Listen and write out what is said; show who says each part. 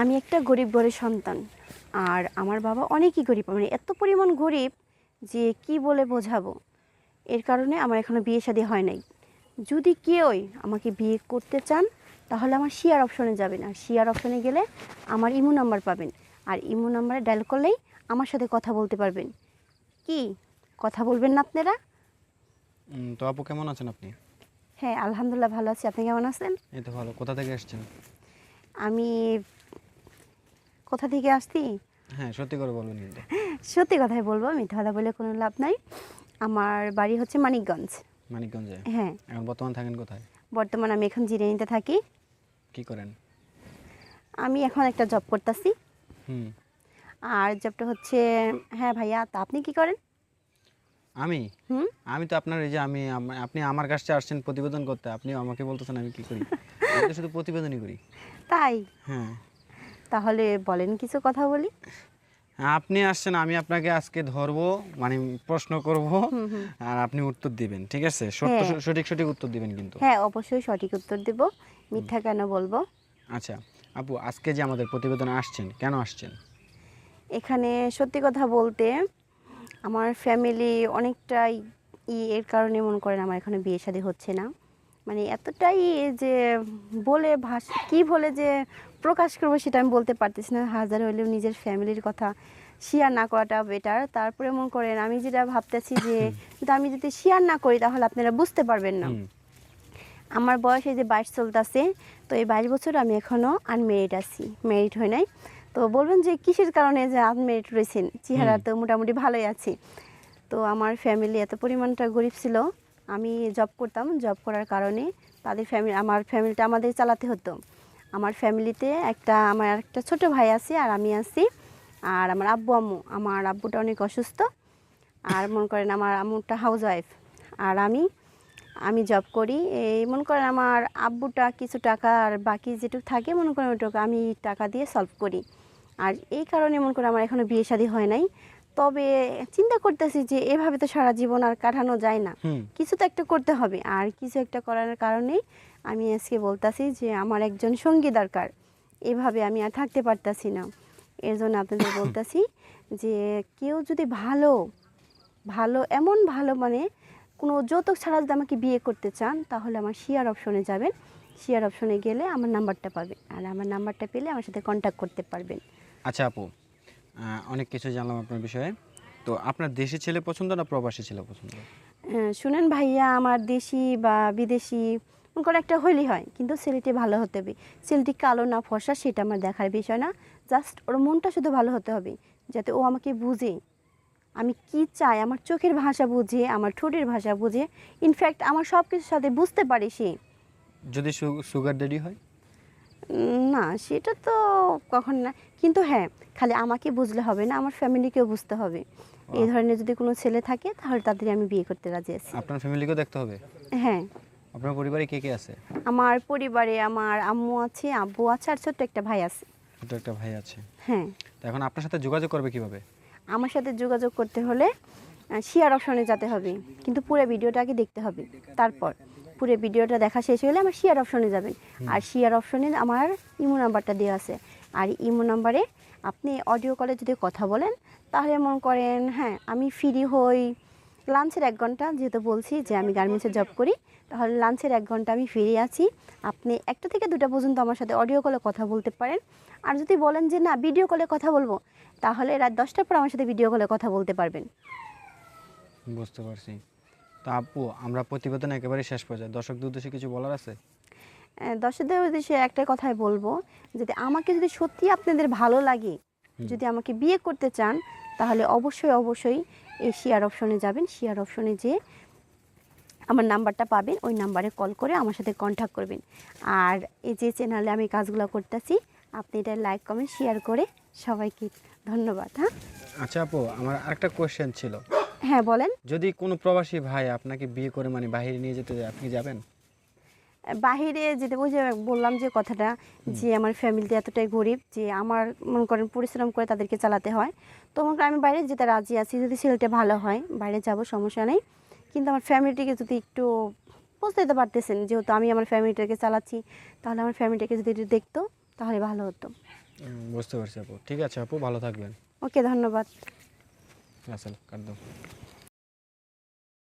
Speaker 1: আমি একটা গরিব ঘরের সন্তান। আর আমার বাবা অনেকই গরিব। মানে এত পরিমাণ গরিব যে কি বলে বোঝাবো? এর কারণে আমার এখনও বিয়ে শাদী হয় নাই। যদি কেউই আমাকে বিয়ে করতে চান তাহলে আমার শেয়ার অপশনে যাবেন। আর শেয়ার অপশনে গেলে আমার ইমো নাম্বার পাবেন। আর ইমো নাম্বারে ডায়াল করলেই আমার সাথে কথা বলতে পারবেন। কি? কথা বলবেন না আপনারা?
Speaker 2: তো আপু কেমন আছেন আপনি?
Speaker 1: হ্যাঁ আলহামদুলিল্লাহ ভালো আছি। আপনি কেমন আছেন?
Speaker 2: এই তো ভালো। কোথা থেকে এসেছেন?
Speaker 1: আমি কোথা থেকে আসছি
Speaker 2: হ্যাঁ সত্যি করে বলবেন কিন্তু।
Speaker 1: সত্যি কথাই বলব মিথ্যা কথা বলে কোনো লাভ নাই। আমার বাড়ি হচ্ছে মানিকগঞ্জ।
Speaker 2: মানিকগঞ্জে?
Speaker 1: হ্যাঁ।
Speaker 2: এখন বর্তমান থাকেন কোথায়?
Speaker 1: বর্তমানে আমি এখন জিরানিতে থাকি।
Speaker 2: কি করেন?
Speaker 1: আমি এখন একটা জব করতেছি।
Speaker 2: হুম।
Speaker 1: আর জবটা হচ্ছে হ্যাঁ ভাইয়া তা আপনি কি করেন?
Speaker 2: আমি?
Speaker 1: হুম?
Speaker 2: আমি তো আপনার এই যে আমি আপনি আমার কাছে আসছেন প্রতিবেদন করতে আপনি আমাকে বলতেছেন আমি কি করি? আমি তো শুধু প্রতিবেদনই করি।
Speaker 1: তাই?
Speaker 2: হ্যাঁ।
Speaker 1: তাহলে বলেন কিছু কথা বলি।
Speaker 2: আপনি আসছেন আমি আপনাকে আজকে ধরবো মানে প্রশ্ন করব আর আপনি উত্তর দিবেন ঠিক আছে? সত্য
Speaker 1: হ্যাঁ।
Speaker 2: সঠিক সঠিক উত্তর দিবেন কিন্তু।
Speaker 1: হ্যাঁ অবশ্যই সঠিক উত্তর দেব মিথ্যা কেন বলব?
Speaker 2: আচ্ছা আপু আজকে যে আমাদের প্রতিবেদনে আসছেন কেন আসছেন?
Speaker 1: এখানে সত্যি কথা বলতে আমার ফ্যামিলি অনেকটাই ই এর কারণে মনে করেন আমার এখানে বিয়ে শাদী হচ্ছে না। মানে এতটাই যে বলে ভাষা কী বলে যে প্রকাশ করব সেটা আমি বলতে পারতেছি না। হাজার হলেও নিজের ফ্যামিলির কথা শেয়ার না করাটা বেটার তারপরে মনে করেন আমি যেটা ভাবতেছি যে যদি আমি যদি শেয়ার না করি তাহলে আপনারা বুঝতে পারবেন না। আমার বয়স এই যে বাইশ চলতেছে তো এই বাইশ বছর আমি এখনও আনমেরিড আছি। ম্যারিড হয় নাই। তো বলবেন যে কিসের কারণে যে আনমেরিড রয়েছেন? চেহারা তো মোটামুটি ভালোই আছি। তো আমার ফ্যামিলি এত পরিমাণটা গরিব ছিল। আমি জব করতাম জব করার কারণে তাদের ফ্যামিলি আমার ফ্যামিলিটা আমাদের চালাতে হতো। আমার ফ্যামিলিতে একটা, আমার একটা ছোট ভাই আছে আর আমি আছি আর আমার আব্বু, আম্মু। আমার আব্বুটা অনেক অসুস্থ আর মনে করেন আমার আম্মুটা হাউস ওয়াইফ আর আমি আমি জব করি। এই মনে করেন আমার আব্বুটা কিছু টাকা আর বাকি যেটুকু থাকে মনে করেন ওইটুকু আমি টাকা দিয়ে সলভ করি। আর এই কারণে মনে করেন আমার এখনও বিয়ে শাদী হয় নাই। তবে চিন্তা করতেছি যে এভাবে তো সারা জীবন আর কাটানো যায় না। কিছু তো একটা করতে হবে আর কিছু একটা করার কারণেই আমি আজকে বলতাছি যে আমার একজন সঙ্গী দরকার। এভাবে আমি আর থাকতে পারতাছি না। এর জন্য আপনাদের বলতাছি যে কেউ যদি ভালো ভালো এমন ভালো মানে কোনো যৌতুক ছাড়া যদি আমাকে বিয়ে করতে চান তাহলে আমার শেয়ার অপশনে যাবেন। শেয়ার অপশনে গেলে আমার নাম্বারটা পাবেন। আর আমার নাম্বারটা পেলে আমার সাথে কন্ট্যাক্ট করতে পারবেন।
Speaker 2: আচ্ছা আপু অনেক কিছু জানলাম আপনার বিষয়ে। তো আপনার দেশি ছেলে পছন্দ না প্রবাসী ছেলে পছন্দ?
Speaker 1: শুনেন ভাইয়া আমার দেশি বা বিদেশি করেন একটা হইলেই হয় কিন্তু ছেলেটি ভালো হতে হবে। ছেলেটি কালো না ফসা সেটা আমার দেখার বিষয় না। জাস্ট ওর মনটা শুধু ভালো হতে হবে যাতে ও আমাকে বুঝে। আমি কি চাই আমার চোখের ভাষা বুঝে আমার ঠোঁটের ভাষা বুঝে। ইনফ্যাক্ট আমার সব কিছুর সাথে বুঝতে পারে সে।
Speaker 2: যদি সুগার ডেডি হয়?
Speaker 1: না সেটা তো কখন না। কিন্তু হ্যাঁ খালি আমাকে বুঝলে হবে না আমার ফ্যামিলিকেও বুঝতে হবে। এই ধরনের যদি কোনো ছেলে থাকে তাহলে তাদের আমি বিয়ে করতে রাজি আছি।
Speaker 2: আপনার ফ্যামিলিকেও দেখতে হবে?
Speaker 1: হ্যাঁ।
Speaker 2: আপনার পরিবারে কে কে আছে?
Speaker 1: আমার পরিবারে আমার আম্মু আছে আব্বু আছে আর ছোট্ট একটা ভাই আছে।
Speaker 2: ছোট একটা ভাই আছে।
Speaker 1: হ্যাঁ।
Speaker 2: তো এখন আপনার সাথে যোগাযোগ করবে কীভাবে?
Speaker 1: আমার সাথে যোগাযোগ করতে হলে শেয়ার অপশনে যেতে হবে। কিন্তু পুরো ভিডিওটা আগে দেখতে হবে। তারপর। পুরো ভিডিওটা দেখা শেষ হলে আমার শেয়ার অপশনে যাবেন। আর শেয়ার অপশনে আমার ইমো নাম্বারটা দেওয়া আছে। আর ইমো নাম্বারে আপনি অডিও কলে যদি কথা বলেন তাহলে মনে করেন হ্যাঁ আমি ফ্রি হই। লাঞ্চের এক ঘণ্টা যেহেতু বলছি যে আমি গার্মেন্টসে জব করি তাহলে লাঞ্চের এক ঘণ্টা আমি ফিরে আছি। আপনি একটা থেকে দুটা পর্যন্ত আমার সাথে অডিও কলে কথা বলতে পারেন। আর যদি বলেন যে না ভিডিও কলে কথা বলব তাহলে রাত দশটার পর আমার সাথে ভিডিও কলে কথা বলতে পারবেন।
Speaker 2: বুঝতে পারছি। তো আপু আমরা প্রতিবেদন একেবারে শেষ পর্যায়ে। দর্শকদের উদ্দেশ্যে কিছু বলার আছে?
Speaker 1: আহ, দর্শকদের উদ্দেশ্যে একটা কথাই বলব যদি আমাকে যদি সত্যি আপনাদের ভালো লাগে যদি আমাকে বিয়ে করতে চান তাহলে অবশ্যই অবশ্যই এই শেয়ার অপশনে যাবেন। শেয়ার অপশনে যে আমার নাম্বারটা পাবেন ওই নাম্বারে কল করে আমার সাথে কন্ট্যাক্ট করবেন। আর এই যে চ্যানেলে আমি কাজগুলো করতেছি আপনি এটা লাইক কমেন্ট শেয়ার করে সবাইকে ধন্যবাদ হ্যাঁ?
Speaker 2: আচ্ছা আপু আমার আরেকটা কোয়েশ্চেন ছিল।
Speaker 1: হ্যাঁ বলেন।
Speaker 2: যদি কোনো প্রবাসী ভাই আপনাকে বিয়ে করে মানে বাইরে নিয়ে যেতে আপনি যাবেন?
Speaker 1: বাহিরে যেতে ওই যে বললাম যে কথাটা যে আমার ফ্যামিলিতে এতটাই গরিব যে আমার মনে করেন পরিশ্রম করে তাদেরকে চালাতে হয়। তো মনে আমি বাইরে যেতে রাজি আছি যদি ছেলেটা ভালো হয় বাইরে যাব সমস্যা নেই। কিন্তু আমার ফ্যামিলিটিকে যদি একটু বুঝতে দিতে পারতেছেন যেহেতু আমি আমার ফ্যামিলিটাকে চালাচ্ছি তাহলে আমার ফ্যামিলিটাকে যদি একটু দেখতো তাহলে ভালো হতো।
Speaker 2: বুঝতে পারছি আপু। ঠিক আছে আপু ভালো থাকবেন।
Speaker 1: ওকে ধন্যবাদ।
Speaker 2: ya se